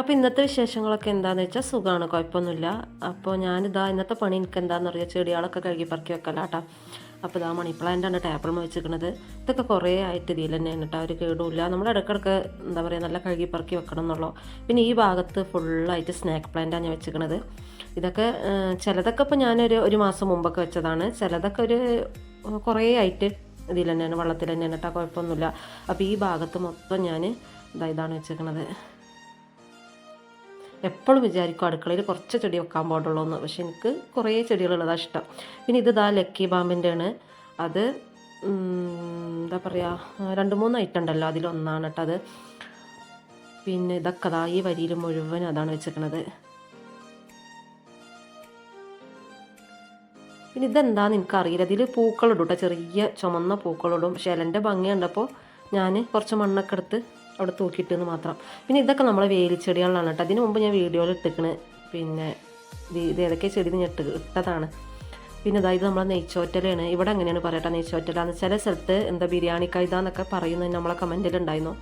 അപ്പോൾ ഇന്നത്തെ വിശേഷങ്ങളൊക്കെ എന്താണെന്ന് വെച്ചാൽ സുഖമാണ് കുഴപ്പമൊന്നുമില്ല അപ്പോൾ ഞാനിതാ ഇന്നത്തെ പണി എനിക്ക് എന്താണെന്ന് അറിയാം ചെടികളൊക്കെ കഴുകി പറക്കി വെക്കലാട്ടാ. അപ്പോൾ ഇതാ മണി പ്ലാന്റാണ് ടേബിൾ വെച്ചിരിക്കുന്നത്. ഇതൊക്കെ കുറേ ആയിട്ട് ഇതിൽ തന്നെയാണ് കേട്ടോ അവർ കേടുമില്ല. നമ്മൾ ഇടയ്ക്കിടയ്ക്ക് എന്താ പറയുക നല്ല കഴുകി പറക്കി വെക്കണം എന്നുള്ളൂ. പിന്നെ ഈ ഭാഗത്ത് ഫുള്ളായിട്ട് സ്നാക്ക് പ്ലാന്റാണ് ഞാൻ വെച്ചിരിക്കുന്നത്. ഇതൊക്കെ ചിലതൊക്കെ ഇപ്പോൾ ഞാനൊരു ഒരു മാസം മുമ്പൊക്കെ വെച്ചതാണ്. ചിലതൊക്കെ ഒരു കുറേ ആയിട്ട് ഇതിൽ തന്നെയാണ് വെള്ളത്തിൽ തന്നെയാണ് കേട്ടോ കുഴപ്പമൊന്നുമില്ല അപ്പോൾ ഈ ഭാഗത്ത് മൊത്തം ഞാൻ ഇതാ ഇതാണ് വെച്ചിരിക്കുന്നത്. എപ്പോഴും വിചാരിക്കും അടുക്കളയിൽ കുറച്ച് ചെടി വെക്കാൻ പാടുള്ളൂ എന്ന് പക്ഷെ എനിക്ക് കുറേ ചെടികളുള്ളതാണ് ഇഷ്ടം. പിന്നെ ഇത് ഇതാ ലക്കി ബാമ്പിന്റെ ആണ് അത് എന്താ പറയുക രണ്ട് മൂന്ന് ഐറ്റം ഉണ്ടല്ലോ. അതിലൊന്നാണ് കേട്ടോ അത്. പിന്നെ ഇതൊക്കെ അതാ ഈ വരിയിൽ മുഴുവൻ അതാണ് വെച്ചിരിക്കുന്നത് പിന്നെ ഇതെന്താന്ന് എനിക്കറിയില്ല. ഇതിൽ പൂക്കളിടും കേട്ടോ. ചെറിയ ചുമന്ന പൂക്കളിടും പക്ഷേ ഇലന്റെ ഭംഗി കണ്ടപ്പോൾ ഞാൻ കുറച്ച് മണ്ണൊക്കെ എടുത്ത് അവിടെ തൂക്കിയിട്ടെന്ന് മാത്രം. പിന്നെ ഇതൊക്കെ നമ്മളെ വേലിച്ചെടികളിലാണ് കേട്ടോ. അതിന് മുമ്പ് ഞാൻ വീഡിയോയിൽ ഇട്ടിക്കണ്. പിന്നെ ഇത് ഏതൊക്കെ ചെടി ഞാൻ ഇട്ട് ഇട്ടതാണ്. പിന്നെ അതായത് നമ്മളെ നെയ്ച്ചോറ്റലാണ് ഇവിടെ എങ്ങനെയാണ് പറയട്ടെ? നെയ്ച്ചോറ്റലാന്ന് ചില സ്ഥലത്ത് എന്താ ബിരിയാണി കൈത എന്നൊക്കെ പറയുന്നത് നമ്മളെ കമന്റിലുണ്ടായിരുന്നു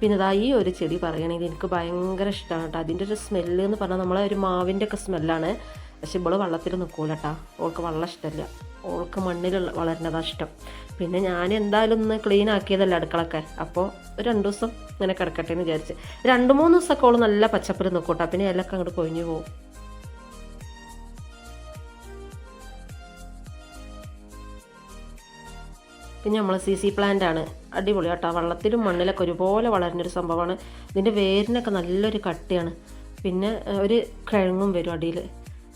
പിന്നെ ഇതാ ഈ ഒരു ചെടി പറയുകയാണെങ്കിൽ എനിക്ക് ഭയങ്കര ഇഷ്ടമാണ് കേട്ടോ. അതിന്റെ ഒരു സ്മെല്ല് എന്ന് പറഞ്ഞാൽ നമ്മളെ ഒരു മാവിന്റെ ഒക്കെ സ്മെല്ലാണ് പക്ഷെ ഇവൾ വെള്ളത്തിൽ നിൽക്കൂല ഓൾക്ക് വെള്ളം ഇഷ്ടമല്ല ഓൾക്ക് മണ്ണിൽ വളരുന്നതാണ് ഇഷ്ടം. പിന്നെ ഞാൻ എന്തായാലും ഒന്ന് ക്ലീൻ ആക്കിയതല്ല അടുക്കളൊക്കെ. അപ്പോൾ ഒരു രണ്ട് ദിവസം ഇങ്ങനെ കിടക്കട്ടെ എന്ന് വിചാരിച്ച്. രണ്ട് മൂന്ന് ദിവസമൊക്കെ ഓൾ നല്ല പച്ചപ്പിൽ നിൽക്കൂട്ടോ പിന്നെ എല്ലാം അങ്ങോട്ട് കൊഴിഞ്ഞു പോകും പിന്നെ നമ്മൾ സി സി പ്ലാന്റ് ആണ്. അടിപൊളി കേട്ടോ. വെള്ളത്തിലും മണ്ണിലൊക്കെ ഒരുപോലെ വളരുന്നൊരു സംഭവമാണ്. ഇതിന്റെ വേരിനൊക്കെ നല്ലൊരു കട്ടിയാണ്. പിന്നെ ഒരു കിഴങ്ങും വരും അടിയിൽ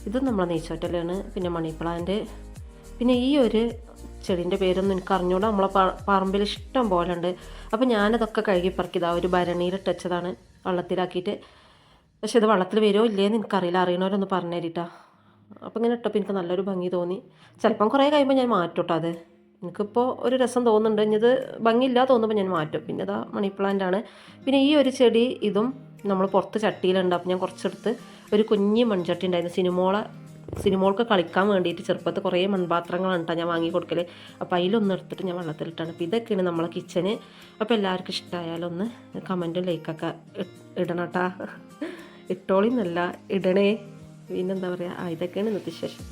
ഇത് നമ്മളെ നെയ്ച്ചോറ്റലാണ് പിന്നെ മണി പ്ലാന്റ് പിന്നെ ഈ ഒരു ചെടീന്റെ പേരൊന്നും എനിക്ക് അറിഞ്ഞുകൂടാ നമ്മളെ പറമ്പിൽ ഇഷ്ടം പോലെ ഉണ്ട് അപ്പോൾ ഞാനതൊക്കെ കഴുകി പറക്കിയതാ ഒരു ഭരണിയിൽ ഇട്ടച്ചതാണ് വെള്ളത്തിലാക്കിയിട്ട്. പക്ഷെ ഇത് വെള്ളത്തിൽ വരുമോ ഇല്ലേന്ന് എനിക്കറിയില്ല. അറിയണവരൊന്ന് പറഞ്ഞു തരിട്ടാ. അപ്പോൾ ഇങ്ങനെ ഇട്ടപ്പോൾ എനിക്ക് നല്ലൊരു ഭംഗി തോന്നി. ചിലപ്പം കുറേ കഴിയുമ്പോൾ ഞാൻ മാറ്റോട്ടോ അത്. എനിക്കിപ്പോൾ ഒരു രസം തോന്നുന്നുണ്ട്. ഇനി ഭംഗി ഭംഗിയില്ല തോന്നുമ്പോൾ ഞാൻ മാറ്റും. പിന്നെ ഇതാ മണി പ്ലാന്റ് ആണ്. പിന്നെ ഈ ഒരു ചെടി ഇതും നമ്മൾ പുറത്ത് ചട്ടിയിലുണ്ട്. അപ്പോൾ ഞാൻ കുറച്ചെടുത്ത് ഒരു കുഞ്ഞ് മൺചട്ടി ഉണ്ടായിരുന്നു. സിനിമോളെ സിനിമകൾക്ക് കളിക്കാൻ വേണ്ടിയിട്ട് ചെറുപ്പത്തിൽ കുറേ മൺപാത്രങ്ങളാണ് കേട്ടോ ഞാൻ വാങ്ങി കൊടുക്കൽ അപ്പോൾ അതിലൊന്ന് എടുത്തിട്ട് ഞാൻ വെള്ളത്തിലിട്ടാണ്. അപ്പോൾ ഇതൊക്കെയാണ് നമ്മളെ കിച്ചന് അപ്പോൾ എല്ലാവർക്കും ഇഷ്ടമായാലൊന്ന് കമന്റും ലൈക്കൊക്കെ ഇടണം കേട്ടാ ഇട്ടോളിന്നല്ല ഇടണേ. പിന്നെന്താ പറയുക ആ ഇതൊക്കെയാണ് ഇന്നത്തെ വിശേഷം.